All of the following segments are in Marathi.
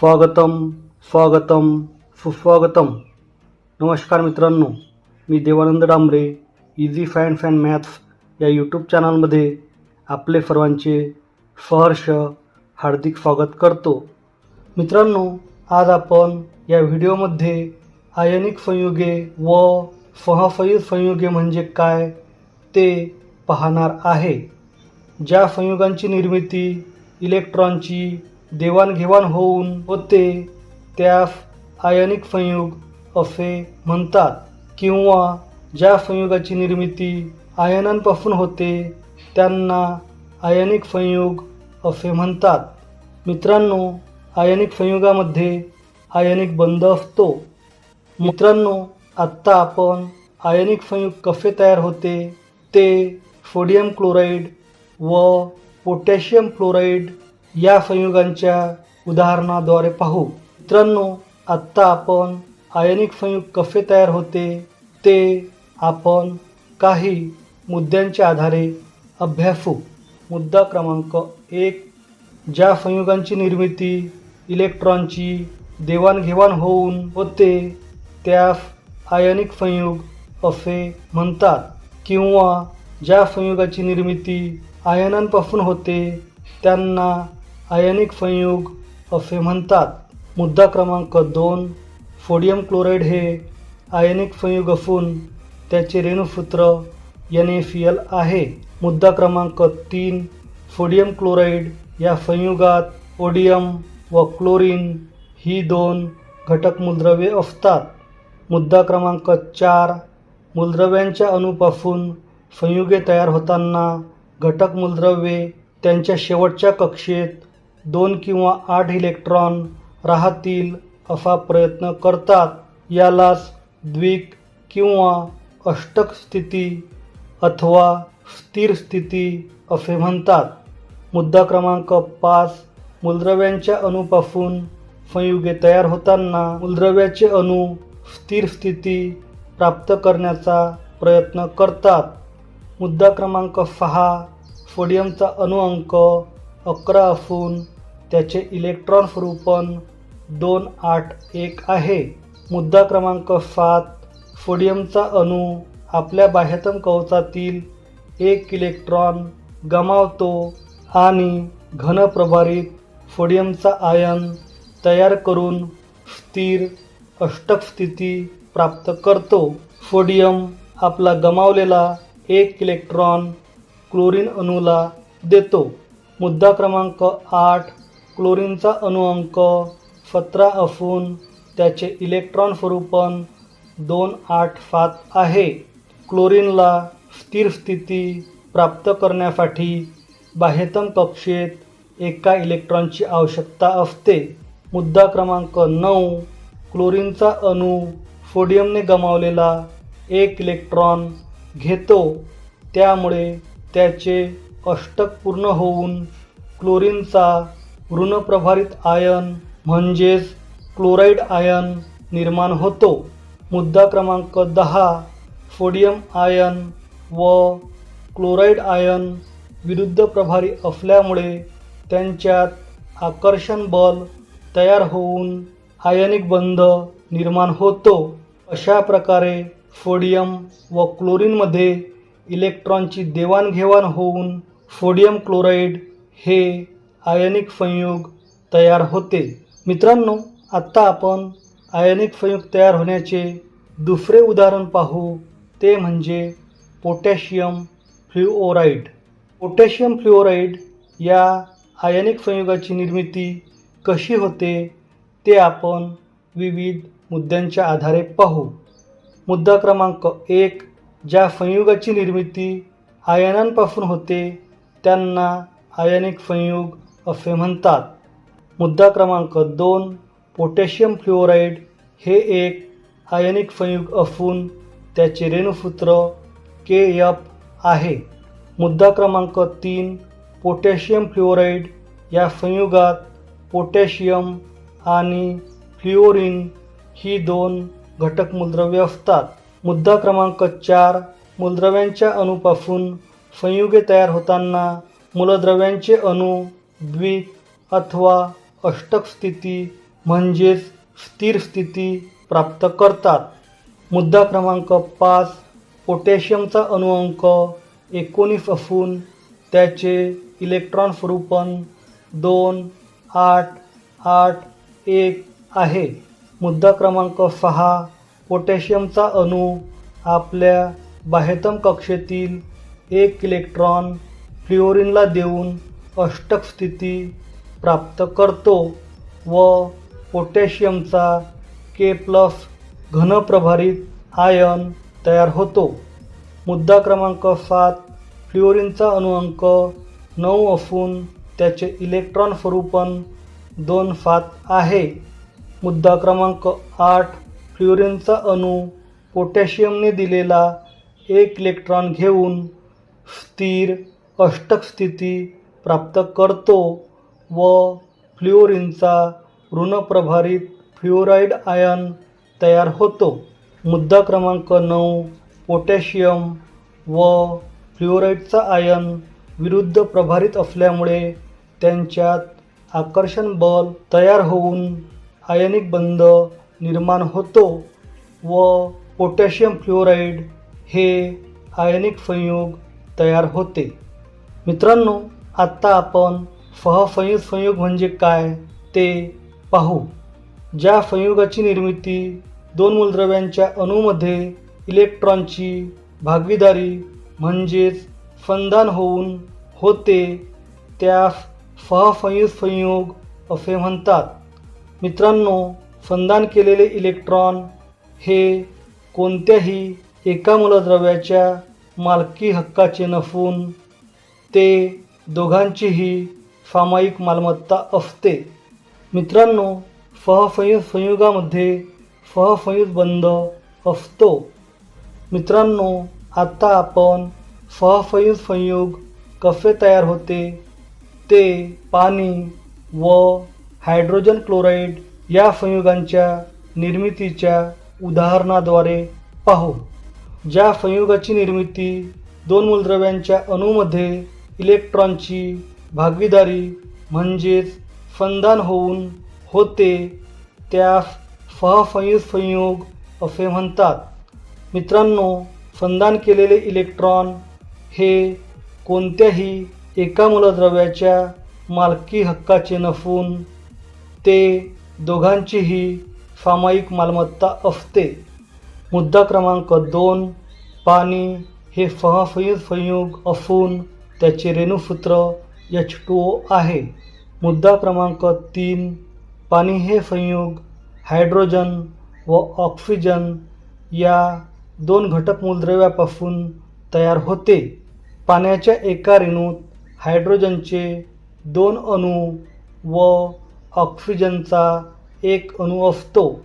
स्वागतम स्वागतम सुस्वागतम. नमस्कार मित्रांनो मी Devanand Dambare easy fun fun maths या यूट्यूब चॅनलमध्ये आपले सर्वांचे सहर्ष हार्दिक स्वागत करतो. मित्रांनो आज आपण या व्हिडिओमध्ये आयनिक संयुगे व सहसयी संयुगे म्हणजे काय ते पाहणार आहे. ज्या संयुगांची निर्मिती इलेक्ट्रॉनची देवाणघेवाण होऊन होते त्यास आयनिक संयुग असे म्हणतात किंवा ज्या संयुगाची निर्मिती आयनांपासून होते त्यांना आयनिक संयुग असे म्हणतात. मित्रांनो आयनिक संयुगामध्ये आयनिक बंध असतो. मित्रांनो आत्ता आपण आयनिक संयुग कसे तयार होते ते सोडियम क्लोराईड व पोटॅशियम क्लोराईड या संयुगांच्या उदाहरणाद्वारे पाहू. मित्रांनो आत्ता आपण आयनिक संयुग कसे तयार होते ते आपण काही मुद्द्यांच्या आधारे अभ्यासू. मुद्दा क्रमांक एक ज्या संयुगांची निर्मिती इलेक्ट्रॉनची देवाणघेवाण होऊन होते त्यास आयनिक संयुग असे म्हणतात किंवा ज्या संयुगाची निर्मिती आयनांपासून होते त्यांना आयनिक संयुग असे म्हणतात. मुद्दा क्रमांक दोन सोडियम क्लोराईड हे आयनिक संयुग असून त्याचे रेणूसूत्र एन ए सी एल आहे. मुद्दा क्रमांक तीन सोडियम क्लोराईड या संयुगात ओडियम व क्लोरीन ही दोन घटक मूलद्रव्ये असतात. मुद्दा क्रमांक चार मूलद्रव्यांच्या अणूपासून संयुगे तयार होताना घटक मूलद्रव्ये त्यांच्या शेवटच्या कक्षेत दोन किंवा आठ इलेक्ट्रॉन राहतील असा प्रयत्न करतात. यालाच द्विक किंवा अष्टक स्थिती अथवा स्थिर स्थिती असे म्हणतात. मुद्दा क्रमांक पाच मूलद्रव्यांच्या अणूपासून संयुगे तयार होताना मूलद्रव्याचे अणू स्थिर स्थिती प्राप्त करण्याचा प्रयत्न करतात. मुद्दा क्रमांक सहा सोडियमचा अणुअंक अकरा असून त्याचे इलेक्ट्रॉन स्वरूपण दोन आठ एक आहे. मुद्दा क्रमांक सात सोडियमचा अणू आपल्या बाह्यतम कवचातील एक इलेक्ट्रॉन गमावतो आणि घनप्रभारित सोडियमचा आयन तयार करून स्थिर अष्टक स्थिती प्राप्त करतो. सोडियम आपला गमावलेला एक इलेक्ट्रॉन क्लोरीन अणूला देतो. मुद्दा क्रमांक आठ क्लोरीनचा अणुअंक सतरा असून त्याचे इलेक्ट्रॉन स्वरूपण दोन आठ सात आहे. क्लोरीनला स्थिर स्थिती प्राप्त करण्यासाठी बाह्यतम कक्षेत एका इलेक्ट्रॉनची आवश्यकता असते. मुद्दा क्रमांक नऊ क्लोरीनचा अणू सोडियमने गमावलेला एक इलेक्ट्रॉन घेतो. त्यामुळे त्याचे अष्टक पूर्ण होऊन क्लोरीनचा ऋणप्रभारित आयन म्हणजेच क्लोराईड आयन निर्माण होतो. मुद्दा क्रमांक दहा सोडियम आयन व क्लोराईड आयन विरुद्ध प्रभारी असल्यामुळे त्यांच्यात आकर्षण बल तयार होऊन आयनिक बंध निर्माण होतो. अशा प्रकारे सोडियम व क्लोरीनमध्ये इलेक्ट्रॉनची देवाणघेवाण होऊन सोडियम क्लोराईड हे आयनिक संयुग तयार होते. मित्रांनो आत्ता आपण आयनिक संयुग तयार होण्याचे दुसरे उदाहरण पाहू. ते म्हणजे पोटॅशियम फ्लुओराईड पोटॅशियम फ्लुओराईड या आयनिक संयुगाची निर्मिती कशी होते ते आपण विविध मुद्द्यांच्या आधारे पाहू. मुद्दा क्रमांक एक ज्या संयुगाची निर्मिती आयनांपासून होते त्यांना आयनिक संयुग असे म्हणतात. मुद्दा क्रमांक दोन पोटॅशियम फ्लोराईड हे एक आयनिक संयुग असून त्याचे रेणुसूत्र के एफ आहे. मुद्दा क्रमांक तीन पोटॅशियम फ्लोराईड या संयुगात पोटॅशियम आणि फ्ल्युओरिन ही दोन घटक मूलद्रव्ये असतात. मुद्दा क्रमांक चार मूलद्रव्यांच्या अणूपासून संयुगे तयार होताना मूलद्रव्यांचे अणू द्विक अथवा अष्टक स्थिती म्हणजेच स्थिर स्थिती प्राप्त करतात. मुद्दा क्रमांक पाच पोटॅशियमचा अणुअंक एकोणीस असून त्याचे इलेक्ट्रॉन स्वरूपण दोन आठ आठ एक आहे. मुद्दा क्रमांक सहा पोटॅशियमचा अणू आपल्या बाह्यतम कक्षेतील एक इलेक्ट्रॉन फ्लोरिनला देऊन अष्टक स्थिती प्राप्त करतो व पोटॅशियमचा के प्लस घनप्रभारित आयन तयार होतो. मुद्दा क्रमांक सात फ्लोरिनचा अणुअंक नऊ असून त्याचे इलेक्ट्रॉन स्वरूपण दोन सात आहे. मुद्दा क्रमांक आठ फ्लोरिनचा अणू पोटॅशियमने दिलेला एक इलेक्ट्रॉन घेऊन स्थिर अष्टक स्थिती प्राप्त करतो व फ्लोरिनचा ऋणप्रभारित फ्लोराईड आयन तयार होतो. मुद्दा क्रमांक नऊ पोटॅशियम व फ्लोराईडचा आयन विरुद्ध प्रभारित असल्यामुळे त्यांच्यात आकर्षण बल तयार होऊन आयनिक बंध निर्माण होतो व पोटॅशियम फ्लोराईड हे आयनिक संयोग तयार होते. मित्रांनो आत्ता आपण सहसंयुग संयोग म्हणजे काय ते पाहू. ज्या संयुगाची निर्मिती दोन मूलद्रव्यांच्या अणूमध्ये इलेक्ट्रॉनची भागीदारी म्हणजेच संधान होऊन होते त्यास सहसंयुग संयोग असे म्हणतात. मित्रांनो संधान केलेले इलेक्ट्रॉन हे कोणत्याही एका मूलद्रव्याच्या मालकी हक्काचे नसून ते दोघांचीही सामायिक मालमत्ता असते. मित्रांनो सहसंयुग संयुगामध्ये सहसंयुग बंध असतो. मित्रांनो आता आपण सहसंयुग संयुग कसे तयार होते? ते पाणी व हायड्रोजन क्लोराईड या संयुगांच्या निर्मितीच्या उदाहरणाद्वारे पाहू. ज्या संयुगाची निर्मिती दोन मूलद्रव्यांच्या अणूमध्ये इलेक्ट्रॉनची भागीदारी म्हणजेच संधान होऊन होते त्यास सहसंयुग संयोग असे म्हणतात. मित्रांनो संधान केलेले इलेक्ट्रॉन हे कोणत्याही एका मूलद्रव्याच्या मालकी हक्काचे नसून ते दोघांचीही सामायिक मालमत्ता असते. मुद्दा क्रमांक दोन पाणी हे सहसंयुग संयुग असून त्याचे रेणुसूत्र एच टू ओ आहे. मुद्दा क्रमांक तीन पाणी हे संयुग हायड्रोजन व ऑक्सिजन या दोन घटक मूलद्रव्यापासून तयार होते. पाण्याच्या एका रेणूत हायड्रोजनचे दोन अणू व ऑक्सिजनचा एक अणू असतो.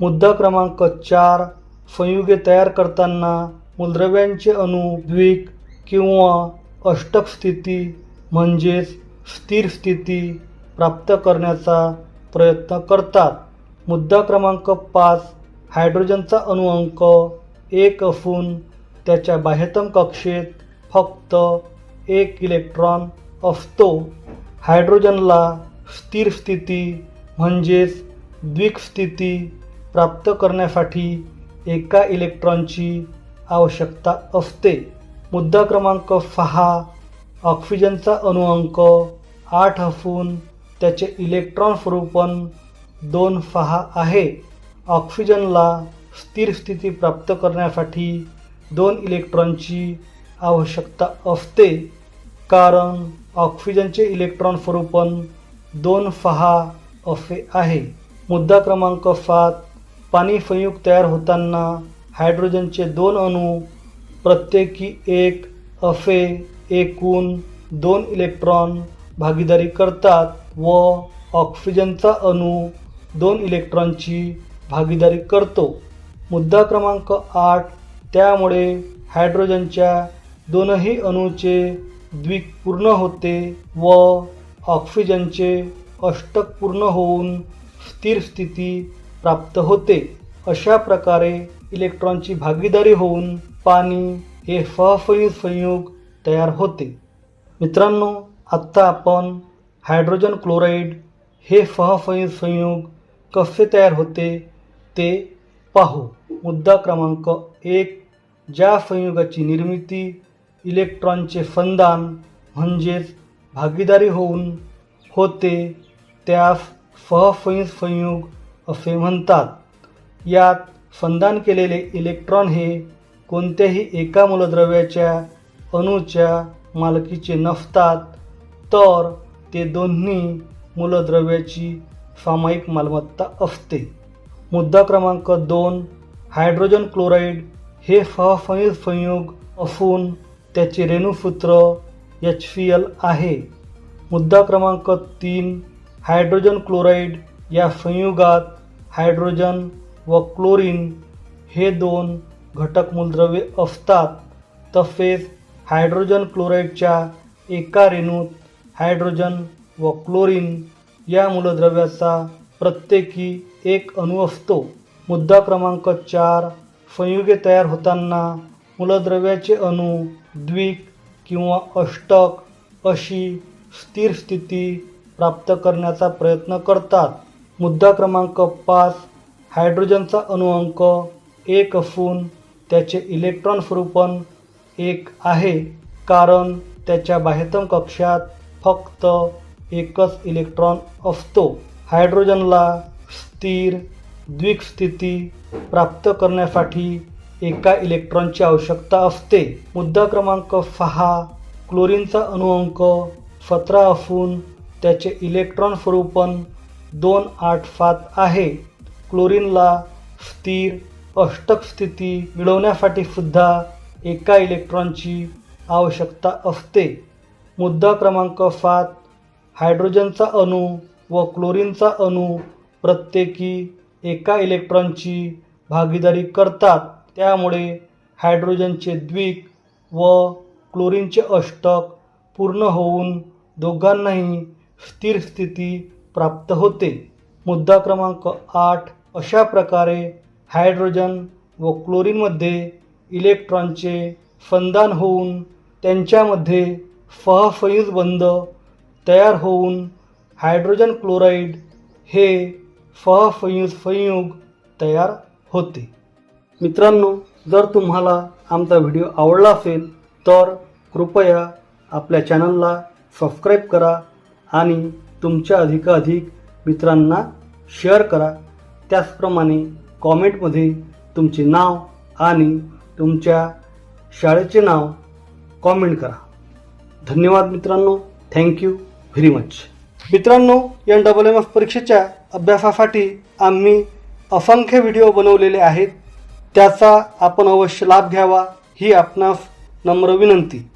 मुद्दा क्रमांक चार संयुगे तयार करताना मूलद्रव्यांचे अणू द्विक किंवा अष्टक स्थिती म्हणजेच स्थिर स्थिती प्राप्त करण्याचा प्रयत्न करतात. मुद्दा क्रमांक पाच हायड्रोजनचा अणुअंक एक असून त्याच्या बाह्यतम कक्षेत फक्त एक इलेक्ट्रॉन असतो. हायड्रोजनला स्थिर स्थिती म्हणजेच द्विक स्थिती प्राप्त करण्यासाठी एका इलेक्ट्रॉनची आवश्यकता असते. मुद्दा क्रमांक सहा ऑक्सिजनचा अणुअंक आठ असून त्याचे इलेक्ट्रॉन स्वरूपण दोन सहा आहे. ऑक्सिजनला स्थिर स्थिती प्राप्त करण्यासाठी दोन इलेक्ट्रॉनची आवश्यकता असते. कारण ऑक्सिजनचे इलेक्ट्रॉन स्वरूपण दोन सहा असे आहे. मुद्दा क्रमांक सात पाणी संयुग तयार होताना हायड्रोजनचे दोन अणू प्रत्येकी एक असे एकूण दोन इलेक्ट्रॉन भागीदारी करतात व ऑक्सिजनचा अणू दोन इलेक्ट्रॉनची भागीदारी करतो. मुद्दा क्रमांक आठ त्यामुळे हायड्रोजनच्या दोनही अणूचे द्विक पूर्ण होते व ऑक्सिजनचे अष्टक पूर्ण होऊन स्थिर स्थिती प्राप्त होते. अशा प्रकारे इलेक्ट्रॉनची भागीदारी होऊन पाणी हे सहसंयुग संयोग तयार होते. मित्रांनो आत्ता आपण हायड्रोजन क्लोराईड हे सहसंयुग संयोग कसे तयार होते ते पाहू. मुद्दा क्रमांक एक ज्या संयुगाची निर्मिती इलेक्ट्रॉनचे फंदान म्हणजेच भागीदारी होऊन होते त्यास सहसंयुग संयोग असे म्हणतात. यात संधान केलेले इलेक्ट्रॉन हे कोणत्याही एका मूलद्रव्याच्या अणूच्या मालकीचे नसतात तर ते दोन्ही मूलद्रव्याची सामायिक मालमत्ता असते. मुद्दा क्रमांक दोन हायड्रोजन क्लोराईड हे सहसंयुज संयोग असून त्याचे रेणूसूत्र एच सी एल आहे. मुद्दा क्रमांक तीन हायड्रोजन क्लोराईड या संयुगात हायड्रोजन व क्लोरीन हे दोन घटक मूलद्रव्ये असतात. तसेच हायड्रोजन क्लोराईडच्या एका रेणूत हायड्रोजन व क्लोरीन या मूलद्रव्याचा प्रत्येकी एक अणू असतो. मुद्दा क्रमांक चार संयुगे तयार होताना मूलद्रव्याचे अणू द्विक किंवा अष्टक अशी स्थिर स्थिती प्राप्त करण्याचा प्रयत्न करतात. मुद्दा क्रमांक पाच हायड्रोजनचा अणुअंक एक असून त्याचे इलेक्ट्रॉन स्वरूपण एक आहे कारण त्याच्या बाह्यतम कक्षात फक्त एकच इलेक्ट्रॉन असतो. हायड्रोजनला स्थिर द्विकस्थिती प्राप्त करण्यासाठी एका इलेक्ट्रॉनची आवश्यकता असते. मुद्दा क्रमांक सहा क्लोरीनचा अणुअंक सतरा असून त्याचे इलेक्ट्रॉन स्वरूपण दोन आठ सात आहे. क्लोरीनला स्थिर अष्टक स्थिती मिळवण्यासाठी सुद्धा एका इलेक्ट्रॉनची आवश्यकता असते. मुद्दा क्रमांक सात हायड्रोजनचा अणू व क्लोरीनचा अणू प्रत्येकी एका इलेक्ट्रॉनची भागीदारी करतात. त्यामुळे हायड्रोजनचे द्विक व क्लोरीनचे अष्टक पूर्ण होऊन दोघांनाही स्थिर स्थिती प्राप्त होते. मुद्दा क्रमांक आठ अशा प्रकारे हायड्रोजन व क्लोरीनमध्ये इलेक्ट्रॉनचे फंदान होऊन त्यांच्यामध्ये फहफयुज बंध तयार होऊन हायड्रोजन क्लोराईड हे फहफयुज संयुग तयार होते. मित्रांनो जर तुम्हाला आमचा व्हिडिओ आवडला असेल तर कृपया आपल्या चॅनलला सबस्क्राईब करा आणि तुमच्या अधिकाधिक मित्रांना शेअर करा. त्याचप्रमाणे कॉमेंटमध्ये तुमचे नाव आणि तुमच्या शाळेचे नाव कॉमेंट करा. धन्यवाद मित्रांनो. थँक्यू व्हेरी मच मित्रांनो या डबल एम एफ परीक्षेच्या अभ्यासासाठी आम्ही असंख्य व्हिडिओ बनवलेले आहेत. त्याचा आपण अवश्य लाभ घ्यावा. ही आपणास नम्र विनंती.